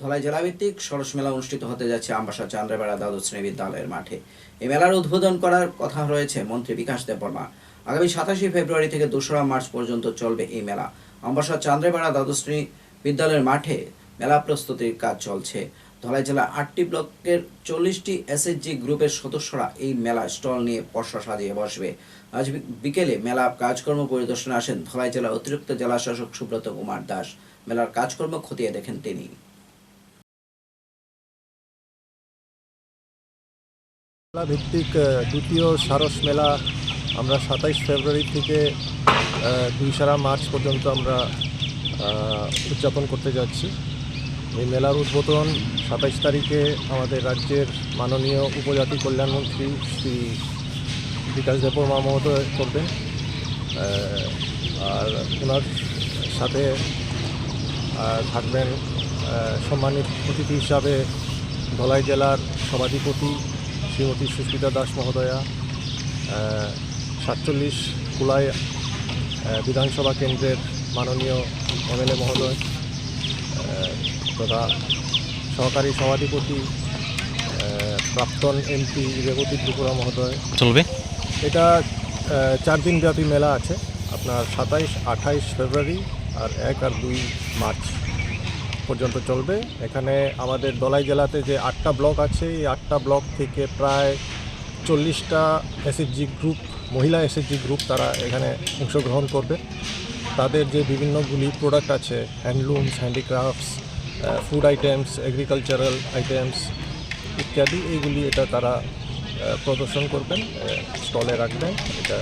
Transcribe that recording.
ধলাই জেলাভিত্তিক সরস মেলা অনুষ্ঠিত হতে যাচ্ছে আমবাসা চান্দ্রবেড়া দ্বাদশ শ্রেণি বিদ্যালয়ের মাঠে। এই মেলার উদ্বোধন করার কথা রয়েছে মন্ত্রী বিকাশ দেববর্মা। আগামী সাতাশে ফেব্রুয়ারি থেকে দোসরা মার্চ পর্যন্ত চলবে এই মেলা। আমবাসা চান্দ্রবেড়া দ্বাদশ শ্রেণি বিদ্যালয়ের মাঠে মেলা প্রস্তুতির কাজ চলছে। ধলাই জেলার আটটি ব্লকের চল্লিশটি এসএসজি গ্রুপের সদস্যরা এই মেলা স্টল নিয়ে পশা সাজিয়ে বসবে। আজ বিকেলে মেলা কাজকর্ম পরিদর্শনে আসেন ধলাই জেলার অতিরিক্ত জেলা শাসক সুব্রত কুমার দাস। মেলার কাজকর্ম খতিয়ে দেখেন তিনি। মেলা ভিত্তিক দ্বিতীয় সারস মেলা আমরা সাতাইশ ফেব্রুয়ারি থেকে দুই সারা মার্চ পর্যন্ত আমরা উদযাপন করতে যাচ্ছি। এই মেলার উদ্বোধন সাতাইশ তারিখে আমাদের রাজ্যের মাননীয় উপজাতি কল্যাণমন্ত্রী শ্রী বিকাশ দেববর্মা মহোদয় করবেন। আর ওনার সাথে থাকবেন সম্মানিত অতিথি হিসাবে ধলাই জেলার সভাধিপতি শ্রীমতী সুস্মিতা দাস মহোদয়া সাতচল্লিশ কুলাই বিধানসভা কেন্দ্রের মাননীয় এমএলএ মহোদয় তথা সহকারী সভাধিপতি প্রাক্তন এমপি রেবতী ত্রিপুরা মহোদয়। চলবে। এটা চার দিনব্যাপী মেলা আছে। আপনার সাতাইশ আঠাইশ ফেব্রুয়ারি আর এক আর দুই মার্চ। পর্যন্ত চলবে। এখানে আমাদের দলাই জেলাতে যে আটটা ব্লক আছে, এই আটটা ব্লক থেকে প্রায় চল্লিশটা এসএসজি গ্রুপ মহিলা এসএসজি গ্রুপ তারা এখানে অংশগ্রহণ করবে। তাদের যে বিভিন্নগুলি প্রোডাক্ট আছে handlooms handicrafts food items agricultural items ইত্যাদি, এইগুলি এটা তারা প্রদর্শন করবেন স্টলে রাখবেন। এটা